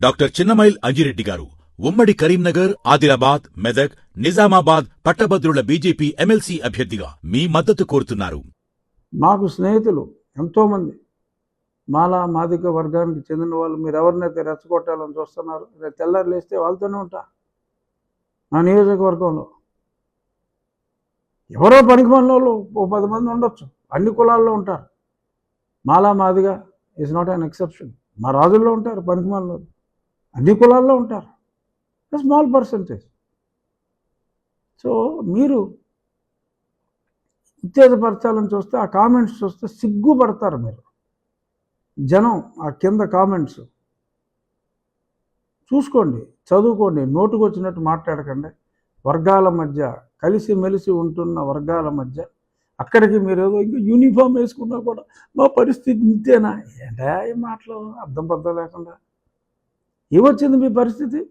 Doctor Chinnamail Anji Reddy గారు ఉమ్మడి కరీంనగర్ ఆదిలాబాద్ మెదక్ నిజామాబాద్ పట్టభద్రుల బీజేపీ ఎమ్మెల్సీ అభ్యర్థిగా మీ మద్దతు కోరుతున్నారు. మాకు స్నేహితులు ఎంతోమంది. మాలా మాదిక వర్గానికి చెందిన వాళ్ళు మీరు ఎవరినైతే రెచ్చగొట్టాలని చూస్తున్నారు రేపు తెల్లారు లేస్తే వాళ్ళతోనే ఉంటా. నా నియోజకవర్గంలో ఎవరో పనికి వాళ్ళు ఓ పది మంది ఉండొచ్చు. అన్ని కులాల్లో ఉంటారు. Mala Madiga is not an exception మా రాజుల్లో ఉంటారు పనికి వాళ్ళు. అన్ని కులాల్లో ఉంటారు. స్మాల్ పర్సంటేజ్ సో మీరు ఉత్తేజపరచాలని చూస్తే ఆ కామెంట్స్ చూస్తే సిగ్గుపడతారు మీరు. జనం ఆ కింద కామెంట్స్ చూసుకోండి చదువుకోండి నోటుకు వచ్చినట్టు మాట్లాడకండి. వర్గాల మధ్య కలిసి మెలిసి ఉంటున్న వర్గాల మధ్య అక్కడికి మీరు ఏదో ఇంకా యూనిఫామ్ వేసుకున్నా కూడా మా పరిస్థితి ఇంతేనా? ఏంటా ఈ మాటలు? అర్థం పద్ధం లేకుండా. ఏమొచ్చింది మీ పరిస్థితి?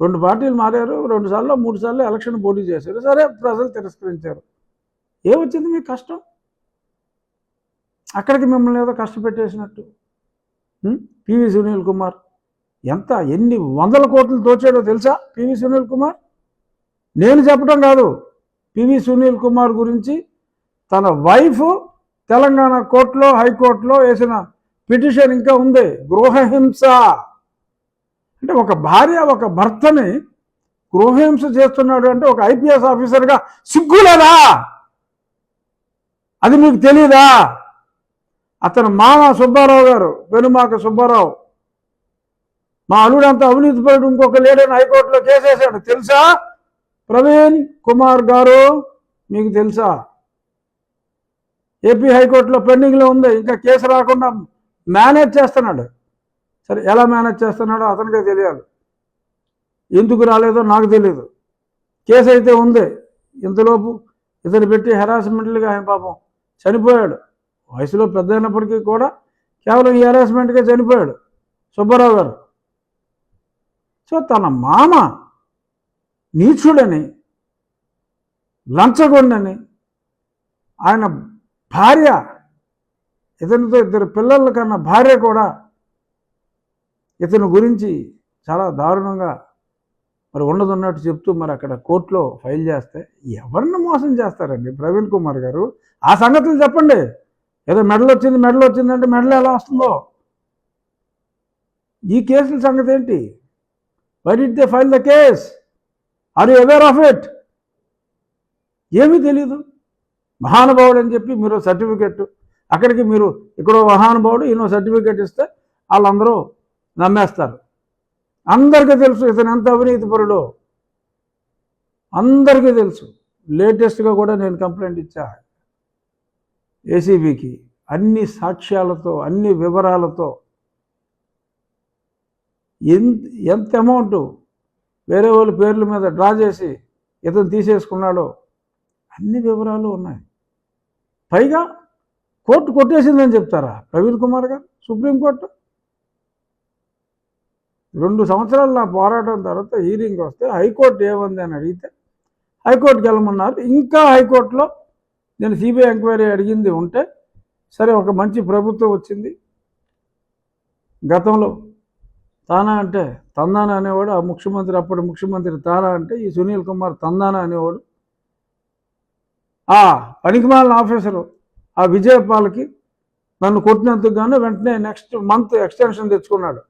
రెండు పార్టీలు మారారు రెండు సార్లు మూడు సార్లు ఎలక్షన్ పోటీ చేశారు. సరే ప్రజలు తిరస్కరించారు. ఏమొచ్చింది మీకు కష్టం? అక్కడికి మిమ్మల్ని ఏదో కష్టపెట్టేసినట్టు. పివి సునీల్ కుమార్. ఎంత ఎన్ని వందల కోట్లు దోచాడో తెలుసా పివి సునీల్ కుమార్? నేను చెప్పడం కాదు. పివి సునీల్ కుమార్ గురించి తన వైఫ్ తెలంగాణ కోర్టులో హైకోర్టులో వేసిన పిటిషన్ ఇంకా ఉంది. గృహహింస. అంటే ఒక భార్య ఒక భర్తని గృహహింస చేస్తున్నాడు అంటే ఒక ఐపీఎస్ ఆఫీసర్గా సిగ్గులేదా? అది మీకు తెలియదా అతను మామ సుబ్బారావు గారు పెనుమాక సుబ్బారావు. మా అల్లుడంతా అవినీతిపరుడు ఇంకొక లేడని హైకోర్టులో కేసేశాడు. తెలుసా? ప్రవీణ్ కుమార్ గారు మీకు తెలుసా? ఏపీ హైకోర్టులో పెండింగ్లో ఉంది ఇంకా కేసు రాకుండా మేనేజ్ చేస్తున్నాడు. సరే ఎలా మేనేజ్ చేస్తున్నాడో అతనికే తెలియాలి. ఎందుకు రాలేదో నాకు తెలియదు కేసు అయితే ఉంది. ఇంతలోపు ఇతను పెట్టి హెరాస్మెంట్లుగా ఆయన పాపం చనిపోయాడు. వయసులో పెద్ద అయినప్పటికీ కూడా కేవలం ఈ హెరాస్మెంట్గా చనిపోయాడు సుబ్బారావు గారు. సో తన మామ నీచుడని లంచగొండని ఆయన భార్య ఇతనితో ఇద్దరు పిల్లల కన్నా భార్య కూడా ఇతని గురించి చాలా దారుణంగా మరి ఉన్నదన్నట్టు చెప్తూ మరి అక్కడ కోర్టులో ఫైల్ చేస్తే ఎవరిని మోసం చేస్తారండి? ప్రవీణ్ కుమార్ గారు. ఆ సంగతులు చెప్పండి. ఏదో మెడల్ వచ్చింది మెడల్ వచ్చిందంటే మెడల్ ఎలా వస్తుందో. ఈ కేసుల సంగతి ఏంటి? Why did they file the case are you aware of it ఏమీ తెలీదు. మహానుభావుడు అని చెప్పి మీరు సర్టిఫికెట్ అక్కడికి మీరు ఇక్కడో మహానుభావుడు ఈయన సర్టిఫికెట్ ఇస్తే వాళ్ళందరూ నమ్మేస్తారు. అందరికీ తెలుసు ఇతను ఎంత అవినీతిపరుడో అందరికీ తెలుసు. లేటెస్ట్గా కూడా నేను కంప్లైంట్ ఇచ్చా. ఏసీబీకి అన్ని సాక్ష్యాలతో అన్ని వివరాలతో. ఎంత ఎంత అమౌంట్ వేరే వాళ్ళ పేర్ల మీద డ్రా చేసి ఇతను తీసేసుకున్నాడో. అన్ని వివరాలు ఉన్నాయి. పైగా కోర్టు కొట్టేసిందని చెప్తారా? ప్రవీణ్ కుమార్ గారు సుప్రీంకోర్టు రెండు సంవత్సరాలు నా పోరాటం తర్వాత హీరింగ్ వస్తే హైకోర్టు ఏముంది అని అడిగితే హైకోర్టుకి వెళ్ళమన్నారు. ఇంకా హైకోర్టులో నేను సిబిఐ ఎంక్వైరీ అడిగింది ఉంటే సరే ఒక మంచి ప్రభుత్వం వచ్చింది. గతంలో తానా అంటే తందానా అనేవాడు ఆ ముఖ్యమంత్రి అప్పటి ముఖ్యమంత్రి తానా అంటే ఈ సునీల్ కుమార్ తందానా అనేవాడు. ఆ పనికిమాలిన ఆఫీసరు ఆ విజయపాల్కి నన్ను కొట్టినందుకు గాను వెంటనే నెక్స్ట్ మంత్ ఎక్స్టెన్షన్ తెచ్చుకున్నాడు.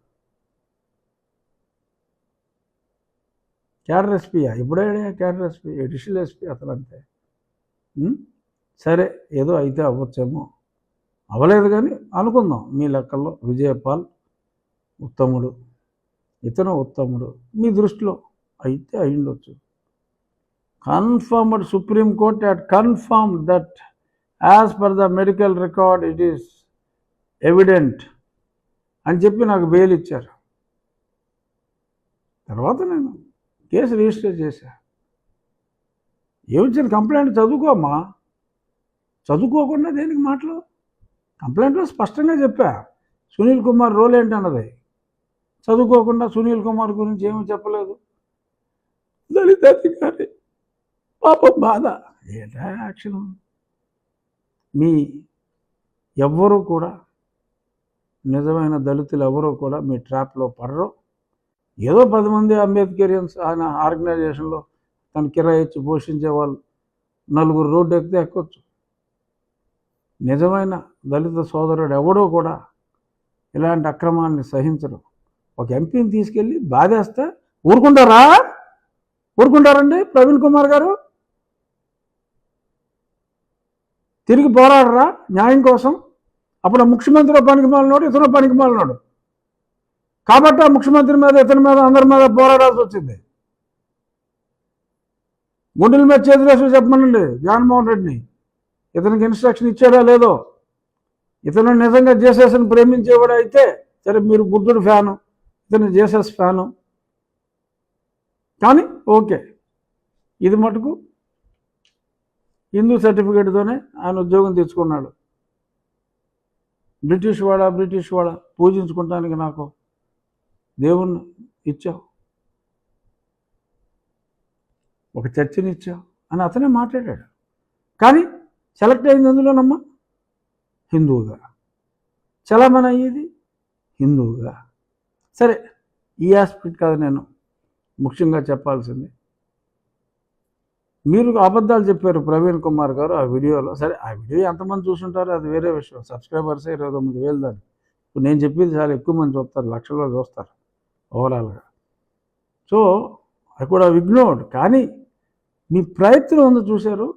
క్యాడర్ ఎస్పీయా ఇప్పుడే క్యాడర్ ఎస్పీ ఎడిషనల్ ఎస్పీ అతను అంతే సరే ఏదో అయితే అవ్వచ్చేమో. అవ్వలేదు కానీ అనుకుందాం. మీ లెక్కల్లో విజయపాల్ ఉత్తముడు ఇతను ఉత్తముడు. మీ దృష్టిలో అయితే అయ్యుండొచ్చు. Confirmed supreme court confirm that as per the medical record it is evident అని చెప్పి నాకు బెయిల్ ఇచ్చారు. తర్వాత నేను కేసు రిజిస్టర్ చేశా. ఏమిచ్చిన కంప్లైంట్ చదువుకోమ్మా. చదువుకోకుండా దేనికి మాటలు? కంప్లైంట్లో స్పష్టంగా చెప్పా. సునీల్ కుమార్ రోల్ ఏంటన్నది? చదువుకోకుండా సునీల్ కుమార్ గురించి ఏమీ చెప్పలేదు. దళిత అధికారి. పాపం బాధ. ఏంటా యాక్షన్? మీ ఎవ్వరూ కూడా నిజమైన దళితులు ఎవరూ కూడా మీ ట్రాప్లో పడరు. ఏదో పది మంది అంబేద్కరియన్స్ ఆయన ఆర్గనైజేషన్లో తను కిరాయి ఇచ్చి పోషించే వాళ్ళు నలుగురు రోడ్డు ఎక్కితే ఎక్కొచ్చు. నిజమైన దళిత సోదరుడు ఎవడో కూడా ఇలాంటి అక్రమాన్ని సహించరు. ఒక ఎంపీని తీసుకెళ్ళి బాధేస్తే ఊరుకుంటారా? ఊరుకుంటారండి ప్రవీణ్ కుమార్ గారు? తిరిగి పోరాడరా న్యాయం కోసం? అప్పుడు ముఖ్యమంత్రి పనికి మాలినోడు ఇతను పనికి మాలినోడు. కాబట్టి ఆ ముఖ్యమంత్రి మీద ఇతని మీద అందరి మీద పోరాడాల్సి వచ్చింది. గుండెల మీద చేతులేసి చెప్పమనండి జగన్మోహన్ రెడ్డిని. ఇతనికి ఇన్స్ట్రక్షన్ ఇచ్చాడా లేదో. ఇతను నిజంగా జేసెస్ని ప్రేమించేవాడు అయితే సరే మీరు బుద్ధుడు ఫ్యాను ఇతను జేసెస్ ఫ్యాను. కానీ ఓకే. ఇది మటుకు హిందూ సర్టిఫికేట్తోనే ఆయన ఉద్యోగం తెచ్చుకున్నాడు బ్రిటిష్ వాడా బ్రిటిష్ వాడా? పూజించుకుంటానికి నాకు దేవుణ్ణి ఇచ్చావు. ఒక చర్చిని ఇచ్చావు అని అతనే మాట్లాడాడు. కానీ సెలెక్ట్ అయింది ఎందులోనమ్మా? హిందువుగా. చలామణి అయ్యేది హిందువుగా. సరే ఈ ఆస్పెక్ట్ కాదు నేను. ముఖ్యంగా చెప్పాల్సింది మీరు అబద్ధాలు చెప్పారు ప్రవీణ్ కుమార్ గారు ఆ వీడియోలో. సరే ఆ వీడియో ఎంతమంది చూసుంటారో అది వేరే విషయం. సబ్స్క్రైబర్స్ ఇరవై తొమ్మిది వేలు దాన్ని నేను చెప్పింది చాలా ఎక్కువ మంది చూస్తారు లక్షల్లో చూస్తారు. ఓవరాల్గా సో అది కూడా విగ్నోడ్ కానీ మీ ప్రయత్నం ఉంది చూశారు?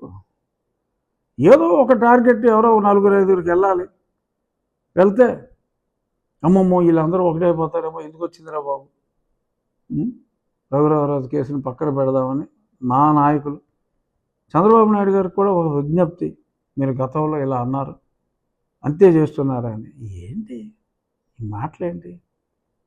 ఏదో ఒక టార్గెట్ ఎవరో నలుగురు ఐదుగురికి వెళ్ళాలి. వెళ్తే అమ్మమ్మో వీళ్ళందరూ ఒకటైపోతారేమో ఎందుకు వచ్చిందిరా బాబు? ఉం? రఘురామరాజు కేసుని పక్కన పెడదామని మా నాయకులు. చంద్రబాబు నాయుడు గారికి కూడా ఒక విజ్ఞప్తి. మీరు గతంలో ఇలా అన్నారు. అంతే చేస్తున్నారని. అని ఏంటి? ఈ మాటలేంటి?